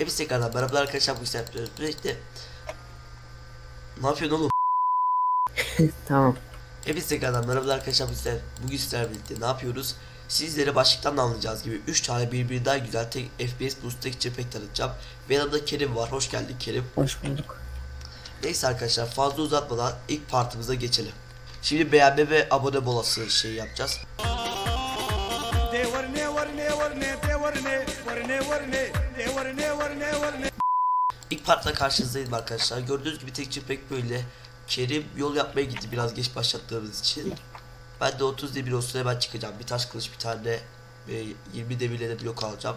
Hepsi tekrardan merhabalar arkadaşlar bu işler yapıyoruz. İşte ne yapıyorsun oğlum? Tamam. Hepsi tekrardan merhabalar arkadaşlar bu işler bugün sizlerle birlikte ne yapıyoruz? Sizlere başlıktan da anlayacağız gibi 3 tane birbirinden güzel tek FPS boost tek jetpack tanıtacağım. Ve yanımda Kerim var. Hoş geldin Kerim. Hoş bulduk. Neyse arkadaşlar fazla uzatmadan ilk partımıza geçelim. Şimdi beğenme ve abone molası şey yapacağız. İlk partla karşınızdaydım arkadaşlar. Gördüğünüz gibi tek pek böyle. Kerim yol yapmaya gitti biraz geç başlattığımız için. Ben de 30 demir olsun hemen çıkacağım. Bir taş kılıç bir tane ve 20 demirle de blok alacağım.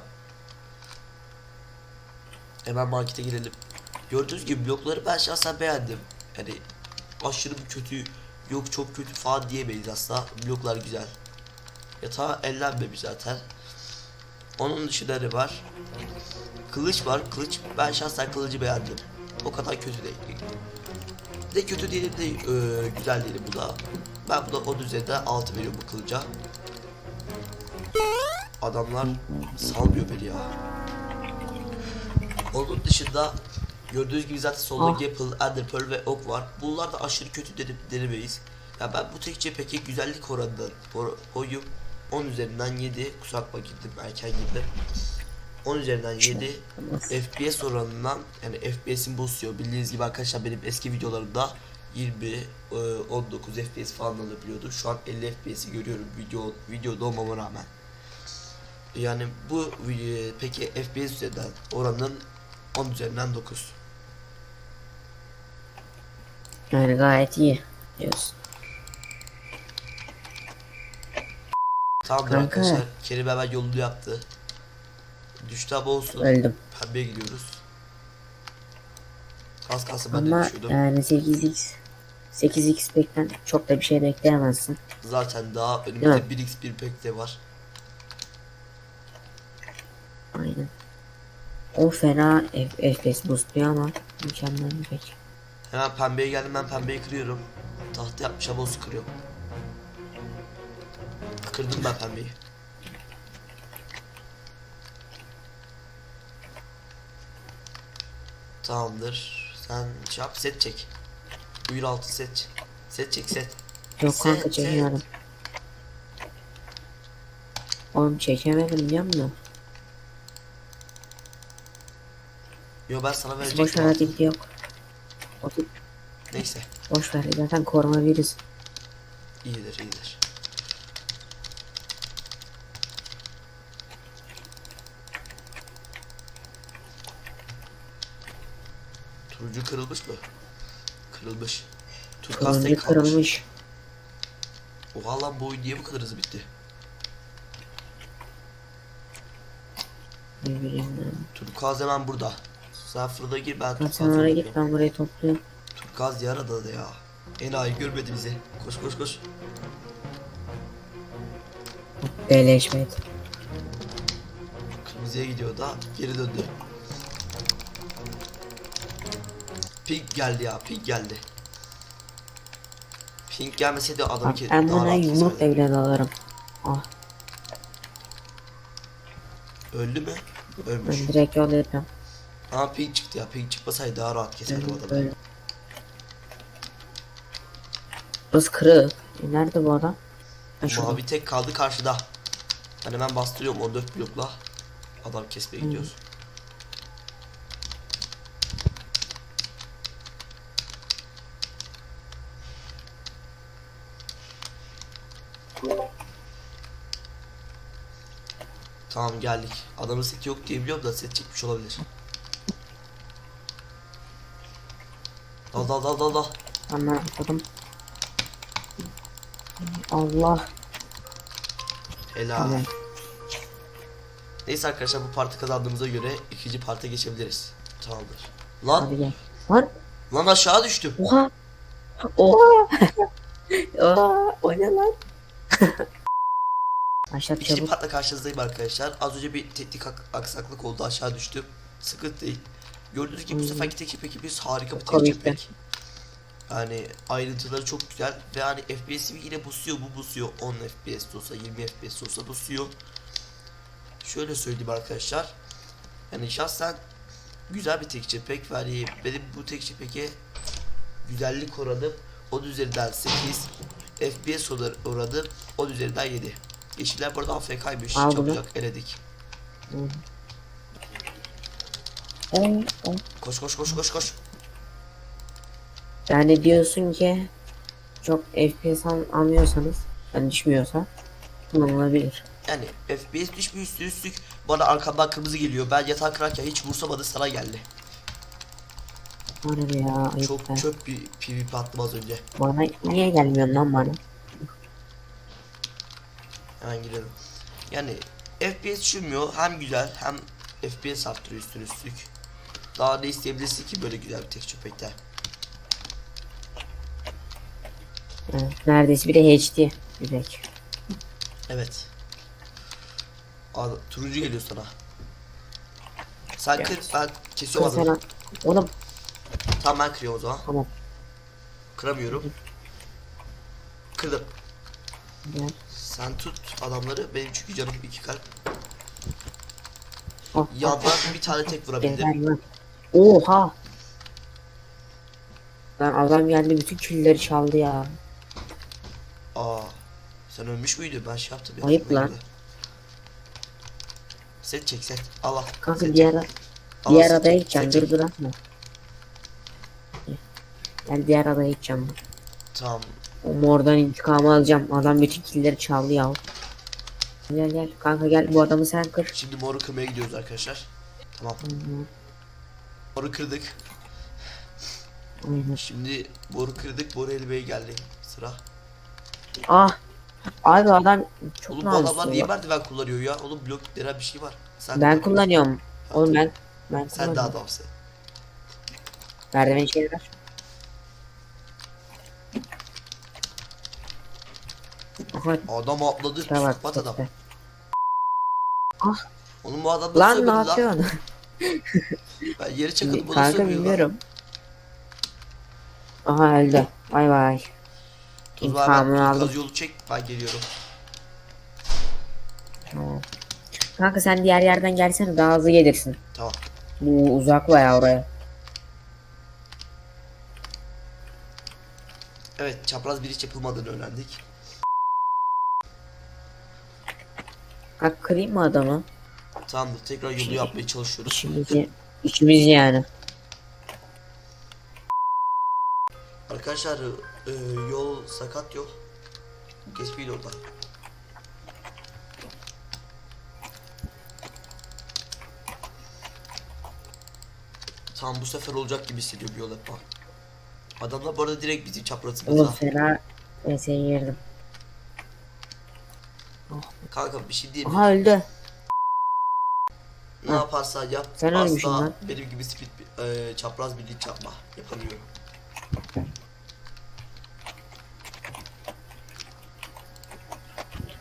Hemen markete girelim. Gördüğünüz gibi blokları ben şahsen beğendim. Yani aşırı bir kötü yok çok kötü falan diyemeyiz asla. Bloklar güzel. Yatağı ellenmemiş zaten. Onun dışında ne var? Kılıç var. Kılıç ben şahsen kılıcı beğendim. O kadar kötü değil. Ne kötü değil de e, güzel değil bu da. Ben buna 10 üzerinden 6 veriyorum bu kılıca. Adamlar salmıyor beni ya. Onun dışında gördüğünüz gibi zaten solda Ah. Gapple, Ender Pearl ve Ok var. Bunlar da aşırı kötü denemeyiz. Ya ben bu tek cepheki güzellik oranından or- koyup 10 üzerinden 7 kusura bakma gittim erken girdim. 10 üzerinden 7 FPS oranından yani FPS'im bozuyor. Bildiğiniz gibi arkadaşlar benim eski videolarımda 20 e, 19 FPS falan alabiliyordu. Şu an 50 FPS'i görüyorum video videoda olmama rağmen. Yani bu peki FPS üzerinden oranın 10 üzerinden 9. Yani gayet iyi diyorsun. Tamamdır Kanka. arkadaşlar. Kerim hemen yolunu yaptı. Düştü ama olsun. Öldüm. Pembeye gidiyoruz. Az kalsın ben de Ama düşüyordum. yani 8x 8x bekten çok da bir şey bekleyemezsin. Zaten daha önümüzde mi? 1x bir pack de var. Aynen. O fena F- FPS boostluyor ama mükemmel bir pek. Hemen pembeye geldim ben pembeyi kırıyorum. Tahta yapmış ama olsun kırıyorum. Kırdım ben pembeyi. Tamamdır. Sen şey yap set çek. Buyur altı set. Set çek set. Yok Set, kanka set. çekiyorum. Oğlum çekemedim biliyor musun? Yo ben sana Boş ver verecektim. hadi gidiyor. Otur, Neyse. Boş ver zaten koronavirüs. İyidir iyidir. Turuncu kırılmış mı? Kırılmış. Turkuaz Turuncu tek kalmış. kırılmış. Oha lan bu oyun niye bu kadar hızlı bitti? Ne bileyim ben. Turkuaz hemen burada. Sen fırına gir ben Sen, sen oraya git ben burayı topluyorum. Turkuaz diğer adada ya. Enayi görmedi bizi. Koş koş koş. Beleşmet. Kırmızıya gidiyor da geri döndü. Pink geldi ya pink geldi. Pink gelmeseydi adam ki ben daha buna rahat yumrukla keserdi. bile dalarım. Ah Öldü mü? Ölmüş. ben direkt yol yapıyorum. Ama pink çıktı ya pink çıkmasaydı daha rahat keserdim adamı. Böyle. Burası kırık. E, nerede bu adam? Ha, şurada. Mavi tek kaldı karşıda. Ben hemen bastırıyorum 14 blokla. Adam kesmeye gidiyoruz. Tamam geldik. Adamın seti yok diye biliyorum da set çekmiş olabilir. Dal dal dal dal dal. Ben atladım. Allah. Helal. Tamam. Neyse arkadaşlar bu parti kazandığımıza göre ikinci parta geçebiliriz. Tamamdır. Lan Hadi gel. Lan. lan aşağı düştüm. Oha. Oha. Oha. O ne lan? Aşağı İkinci çabuk. partla karşınızdayım arkadaşlar. Az önce bir teknik ak- aksaklık oldu aşağı düştüm. Sıkıntı değil. Gördüğünüz gibi bu seferki tek ekibimiz harika bir tek cepek. Yani ayrıntıları çok güzel ve hani FPS'i yine busuyor bu busuyor 10 FPS olsa 20 FPS olsa busuyor. Şöyle söyleyeyim arkadaşlar. Yani şahsen güzel bir tekçe pek var. İyi. Benim bu tekçe peki güzellik oranım 10 üzerinden 8 FPS oran- oranım 10 üzerinden 7 Yeşiller burada AFK'ymış Al bunu. çabucak eledik Oo, oo. Koş koş koş koş koş Yani diyorsun ki çok FPS al almıyorsanız yani düşmüyorsa kullanılabilir. Yani FPS düşmüyor üstü üstlük bana arkamdan kırmızı geliyor ben yatağı kırarken hiç vursamadı sana geldi Bana ya ayıp be. Çok çöp bir PvP attım az önce Bana niye gelmiyorsun lan bana? Hemen girelim. Yani FPS düşürmüyor. Hem güzel hem FPS arttırıyor üstüne üstlük. Daha ne isteyebilirsin ki böyle güzel bir tek köpekte. Evet, neredeyse bir de HD direkt. Evet. Aa, turuncu geliyor sana. Sen Ya. kır ben kesiyorum adamı. oğlum Tamam ben kırıyorum o zaman. tamam. Kıramıyorum. Kırdım. Gel. Sen tut adamları. Benim çünkü canım iki kalp. Oh, Yandan bir tane tek vurabildim. Geber lan. Oha. Lan adam geldi bütün külleri çaldı ya. Aa. Sen ölmüş müydün? Ben şey yaptım. ya, Ayıp lan. Set çek set. Allah. Kanka diğer diğer adaya gideceğim. Dur dur atma. Ben diğer adaya gideceğim. ben. Tamam. O mordan intikamı alacağım. Adam bütün killeri çaldı ya. Gel gel kanka gel bu adamı sen kır. Şimdi moru kırmaya gidiyoruz arkadaşlar. Tamam. Hı hı, Moru kırdık. Aynen. Şimdi moru kırdık. Moru elbeye geldi. Sıra. Ah. Abi adam çok Oğlum bu adamlar niye merdiven kullanıyor ya? Oğlum blok denen bir şey var. Sen Ben kullanıyorum. Oğlum ben ben Sen de adamsın. Merdiven şeyi Aha Adam atladı. bak. Psikopat adam. tipe. Oğlum bu adam nasıl Lan ölmedi ne lan? yapıyorsun? Ben yeri çakıldım. bu nasıl Kanka ölmüyor lan? bilmiyorum. Aha öldü. Bay bay. Zaman İntikamını ben aldım. gaz yolu çek. Ben geliyorum. Tamam. Kanka sen diğer yerden gelsene daha hızlı gelirsin. Tamam. Bu uzak baya oraya. Evet çapraz bir iş yapılmadığını öğrendik. Kanka kırayım mı adamı? Tamamdır. Tekrar yolu yapmaya çalışıyoruz. İşimizi, işimiz yani. Arkadaşlar e, yol sakat yol. Geçmeyin oradan. Tamam bu sefer olacak gibi hissediyorum yol yapma. Adamlar bu arada direkt bizim çaprazımızda. Oğlum fena mesele girdim. Kanka bir şey diyeyim. mi? Öldü. Ne yaparsan yap. Sen ölmüşsün asla lan. benim gibi speed e, çapraz bir linç yapma. Yapamıyorum.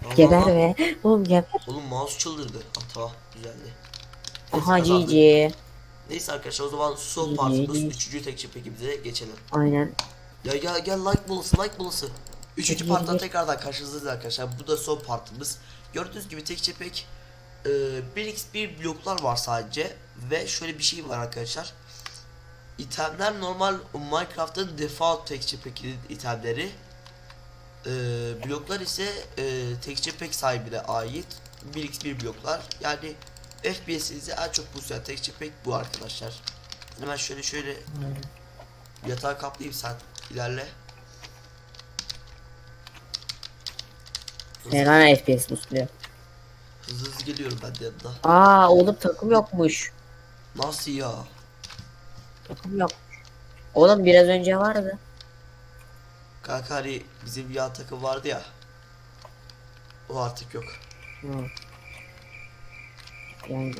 Allah Geber Allah. be. Oğlum geber. Oğlum mouse çıldırdı. Tamam güzeldi. Aha Neyse, kazandık. GG. Neyse arkadaşlar o zaman son İyi, partımız iyi. 3. tekçe pekimize geçelim. Aynen. Ya gel gel like bulası like bulası. Üçüncü parttan gel, tekrardan karşınızdayız arkadaşlar. Bu da son partımız. Gördüğünüz gibi tekçe pek e, 1x1 bloklar var sadece. Ve şöyle bir şey var arkadaşlar. İtemler normal Minecraft'ın default tekçe pekinin itemleri. E, bloklar ise e, tekçe pek sahibine ait 1x1 bloklar. Yani FPS'inizi en çok boost tekçe pek bu arkadaşlar. Hemen şöyle şöyle yatağı kaplayayım sen ilerle. Hızlı, Fena FPS boostluyor. hızlı hızlı geliyorum ben de yanına. Aa oğlum takım yokmuş. Nasıl ya? Takım yok. Oğlum biraz önce vardı. Kanka hani bizim yan takım vardı ya. O artık yok. Hı. Yani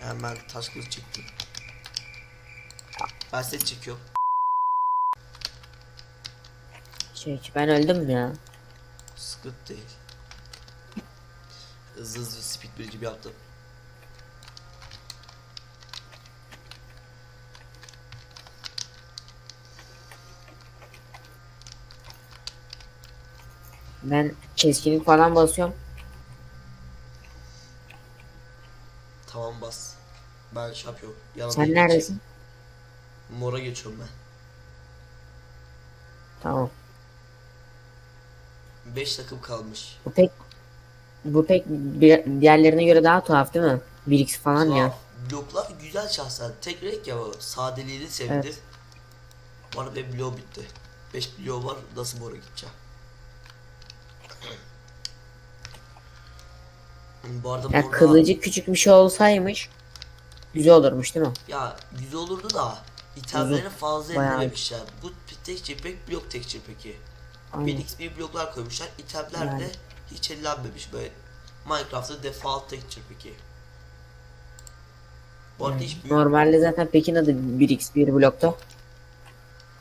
Hemen taş kılıç çektim. Ben set çekiyorum. şey ben öldüm ya. Sıkıntı değil. Hızlı hızlı speed bridge'imi yaptım. Ben keskinlik falan basıyorum. Tamam bas. Ben şampiyon. Yanımda Sen hiç- neredesin? Mora geçiyorum ben. Tamam. 5 takım kalmış. Bu pek bu pek bir- diğerlerine göre daha tuhaf değil mi? 1x falan ya. Tuhaf. Bloklar güzel şahsen. Tek renk ya. Sadeliğini sevdim. Evet. Arada benim blok bitti. 5 blok var. Nasıl mora gideceğim? Bu arada Ya mora... kılıcı küçük bir şey olsaymış güzel olurmuş değil mi? Ya güzel olurdu da itemlerini fazla Bayağı. Bu tek cepek blok tek cepeki. Aynen. 1x1 bloklar koymuşlar. İtemler Yani. de hiç ellenmemiş böyle. Minecraft'ta default tek cepeki. Bu arada hiç büyük Normalde zaten Pekin adı 1x bir blokta.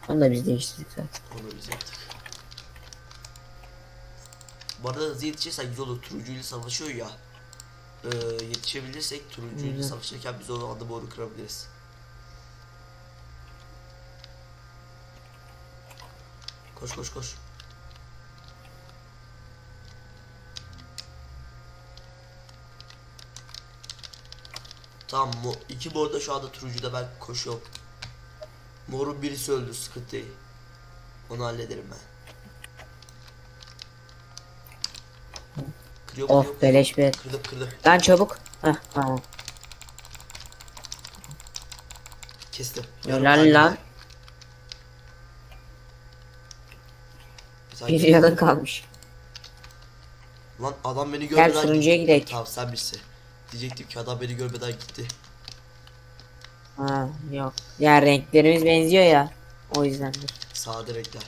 Onu da biz değiştirdik zaten. Onu biz yaptık. Bu arada hızlı yetişirsen güzel olur. Turuncuyla savaşıyor ya. Ee, yetişebilirsek turuncuyla hı. savaşırken biz onu anda boru kırabiliriz. Koş koş koş. Tamam mo iki mor da şu anda turuncuda ben koşuyorum. Morun birisi öldü sıkıntı değil. Onu hallederim ben. Kırıyor Oh kırıyor. beleş bir. Kırdım kırdım. Lan çabuk. Heh tamam. Kestim. Lan. Bir tane Bir yanın kalmış. Lan adam beni Gel görmeden turuncuya gitti. gidelim. Tamam sen bilsin. Diyecektim ki adam beni görmeden gitti. Ha yok. Ya renklerimiz benziyor ya. O yüzdendir. Sade renkler.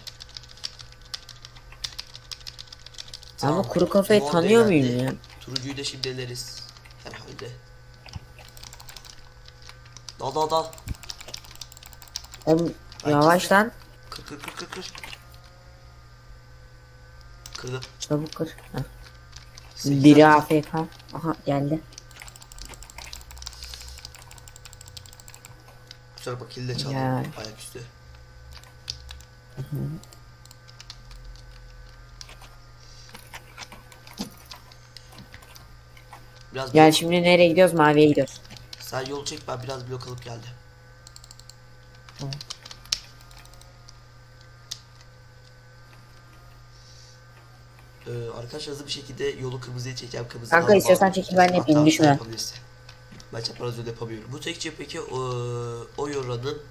Ama kuru kafayı mor tanıyor elendi. muyum ya? Turuncuyu da şimdi eleriz. Herhalde. Dal dal dal. Oğlum Ben yavaş lan. Kır kır kır kır kır. Kırdım. Çabuk kır. Heh. Sekiz Biri tane- AFK. Aha geldi. Kusura bak kilde çaldım. Ya. Ayaküstü. Biraz Gel şimdi nereye gidiyoruz? Maviye gidiyoruz. sen yol çek ben biraz blok alıp geldim. Ee, arkadaşlar hızlı bir şekilde yolu kırmızıya çekeceğim. Kırmızı Kanka kaldı, istiyorsan bağlı. çekil, ben yapayım, tamam, sen düşme. yapabilirsin. Ben çapraz yapamıyorum. Bu tek cepheki o, o yoranın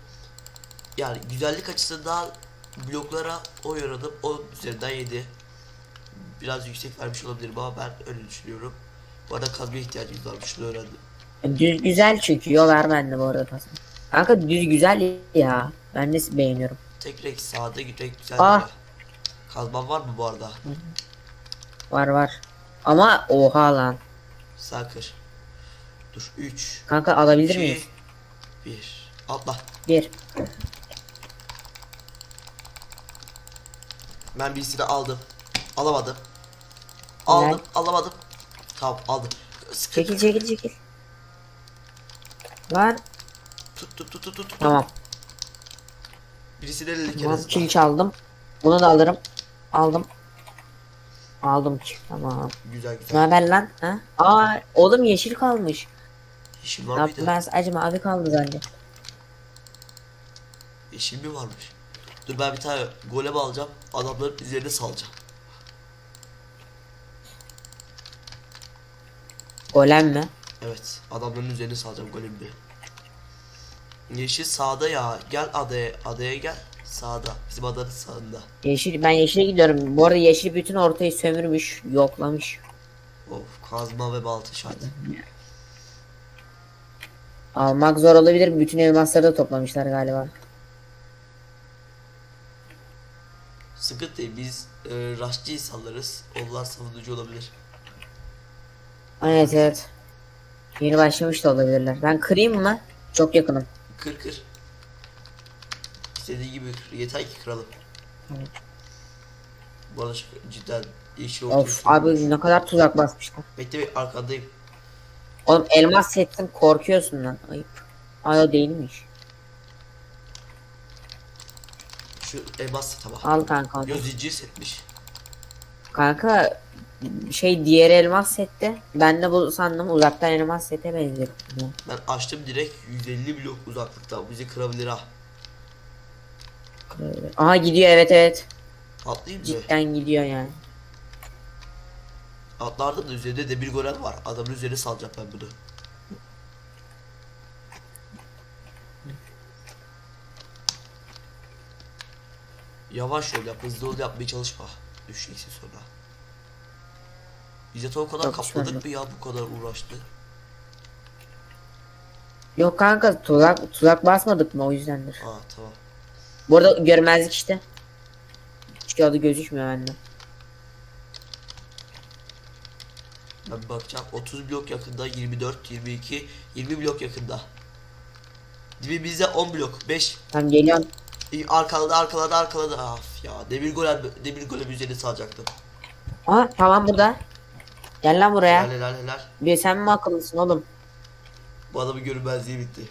yani güzellik açısından bloklara o yoranın 10 üzerinden 7. Biraz yüksek vermiş olabilirim ama ben öyle düşünüyorum. Bu arada kazmaya ihtiyacımız varmış şunu öğrendim. Düz güzel çünkü yol ver bende bu arada pasım. Kanka düz güzel ya. Ben de beğeniyorum. Tek renk sağda renk güzel. Ah. Kazman var mı bu arada? Var var. Ama oha lan. Sağ kır. Dur 3 Kanka alabilir 2 miyiz? 1 Atla. Bir. Ben birisini aldım. Alamadım. Aldım, Helal. alamadım. Tamam, aldım. Sıkı Çekil çekil çekil. Lan tut tut tut tut tut. tamam. Birisini elli kere Tamam zıpla. kill çaldım. Bunu da alırım. Aldım. Aldım. Tamam. Güzel Ne güzel. haber lan? Ha? Aa oğlum yeşil kalmış. Yeşil var mıydı? ben sadece mavi kaldı zannettim. Yeşil mi varmış? Dur ben bir tane golem alacağım. Adamların üzerine salacağım. Golem mi? Evet. Adamların üzerine salacağım golemi. Yeşil sağda ya. Gel adaya. Adaya gel. Sağda. Bizim adanın sağında. Yeşil ben yeşile gidiyorum. Bu arada yeşil bütün ortayı sömürmüş, yoklamış. Of kazma ve balta şart. Almak zor olabilir. Bütün elmasları da toplamışlar galiba. Sıkıntı değil. Biz e, raşçı insanlarız. Onlar savunucu olabilir. Evet evet. Yeni başlamış da olabilirler. Ben kırayım mı? Çok yakınım. Kır kır. İstediği gibi kır. Yeter ki kıralım. Evet. Bu arada cidden yeşil Of abi ne kadar tuzak basmışlar. Bekle bir arkandayım. Oğlum elmas settim korkuyorsun lan. Ayıp. Ay o değilmiş. Şu elmas tamam. Al kanka zincir setmiş. Kanka şey diğer elmas sette. Ben de bu sandım uzaktan elmas sete benziyor. Ben açtım direkt 150 blok uzaklıkta bizi kırabilir ha. Aha gidiyor evet evet. Atlayayım mı? Cidden gidiyor yani. Atlarda da üzerinde demir golem var. Adamın üzerine salacağım ben bunu. Yavaş ol yap, hızlı ol yapmaya çalışma. Düşeceksin sonra. Biz yatağı o kadar Yok, kapladık mı ya bu kadar uğraştı? Yok kanka tuzak tuzak basmadık mı o yüzdendir. Aa tamam. Bu arada görmezlik işte. Çünkü adı gözükmüyor bende. Bir bakacağım. 30 blok yakında, 24, 22, 20 blok yakında. Dibimizde 10 blok, 5. Tamam geliyorum. İyi, Arkaladı, arkaladı, arkaladı. Af ya. Demir golem, demir golem üzerine salacaktım. Aha tamam burada. Gel lan buraya. Helal helal helal. Bir sen mi akıllısın oğlum? Bu adamın görünmezliği bitti.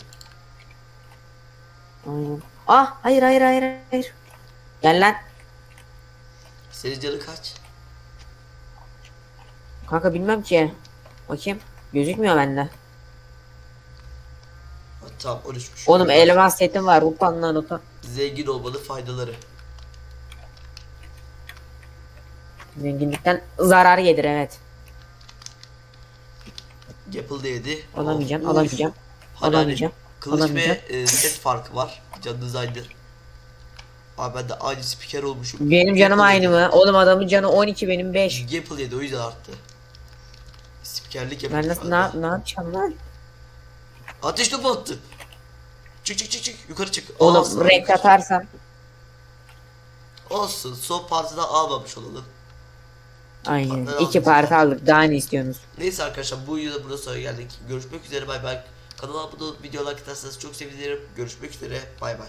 Aynen. Ah hayır hayır hayır hayır. Gel lan. Senin canı kaç? Kanka bilmem ki. Bakayım. Gözükmüyor bende. Ha, tamam 13'müş. Oğlum elmas setim var. Utan lan utan. Zengin olmanın faydaları. Zenginlikten zarar gelir evet. Apple yedi. Alamayacağım, Of, alamayacağım. Hani alamayacağım, Kılıç alamayacağım. ve e, set farkı var. Canınız aynı. Abi ben de aynı spiker olmuşum. Benim canım Apple aynı yedi. mı? Oğlum adamın canı 12 benim 5. Apple yedi o yüzden arttı. Spikerlik Ben yapıyor. nasıl şu ne, ne yapacağım lan? Ateş topu attı. Çık çık çık çık yukarı çık. Oğlum Olsun, renk atarsan. Olsun son partide almamış olalım. Aynen. Patlar İki parti aldık. Daha ne istiyorsunuz? Neyse arkadaşlar bu videoda burada sonra geldik. Görüşmek üzere bay bay. Kanala abone olup videolar atarsanız çok sevinirim. Görüşmek üzere bay bay.